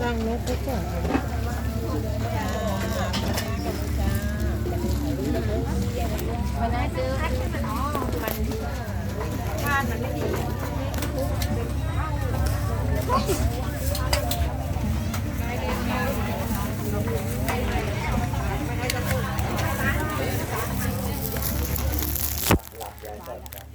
นั่งรถก็จอดมันน่าซื้อให้มันอ๋อมันทานมันไม่ดีหลับใหญ่ตอนกลาง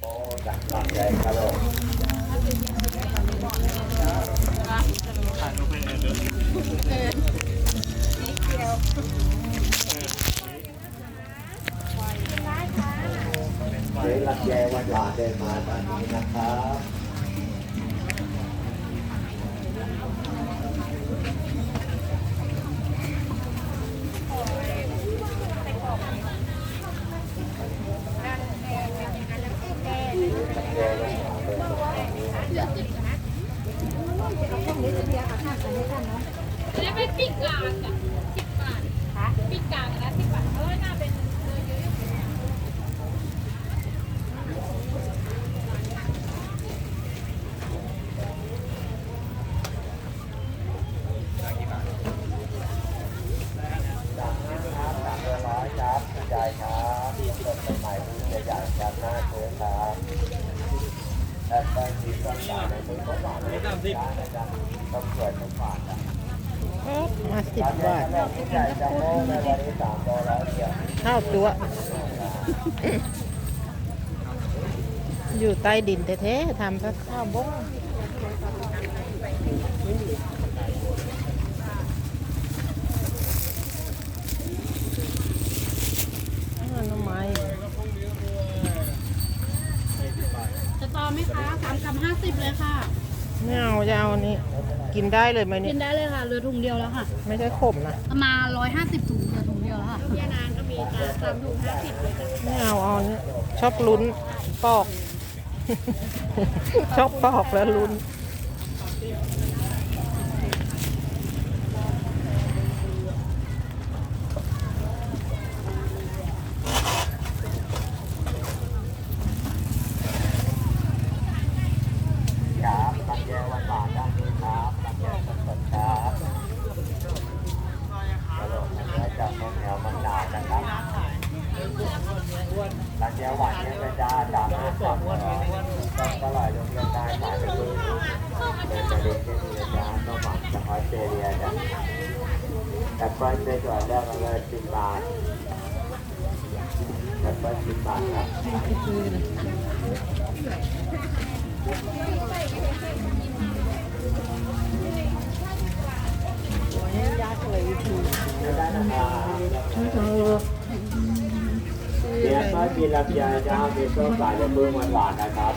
เดี๋ยวรักแย่วันหลานๆเดินมาตอนนี้นะครับ จะเป็นปีกกลางอะสิบบาทค่ะปีกกลางนะสิบบาทเพราะว่าน่าเป็นเนื้อเยอะจากนั้นครับสามร้อยครับใจครับสดใหม่ๆมือใหญ่ๆครับหน้าเชื้อครับ มาสิบบาทข้าวตัว อยู่ใต้ดินแท้ๆทำซะข้าวบ้งอ่าหน่อไม้ จะต่ อไหมคะสามกับห้าสิบเลยค่ะ ไม่เอาจะเอาอันนี้ กินได้เลยไหมกิเนี่ยนได้เลยค่ะเหลือถุงเดียวแล้วค่ะไม่ใช่ขมนะประมาร้อยห้าสิบถุงเหลือถุงเดียวแล้วค่ะยานานก็มีจ้ะสามถุงห้าสิบเลยจ้ะไม่เอาเอาอันนี้ชอบลุ้นปอก ชอบปอกแล้วลุ้น ครับลำไยหวานหวานๆด้านนี้ครับลำไยสดๆครับกระโดดแล้วจากมะแนวมะนาวนะครับล เนี่ยก็จะจากห้าสามร้อยก็ตลาดยกเลิกได้ขายไปเลยเป็นประเด็นที่มีอาย์ก็หวังจากออสเตรเลียจ้ะแอปเปิ้ลในส่วนเลือกมาเลยสิบบาทแอปเปิ้ลสิบบาทครับ ยากเลยวิธี ได้นะครับ เออ เนี่ย ก็กินลำไยจ้ามีส้มสายจะมือหวานๆนะครับ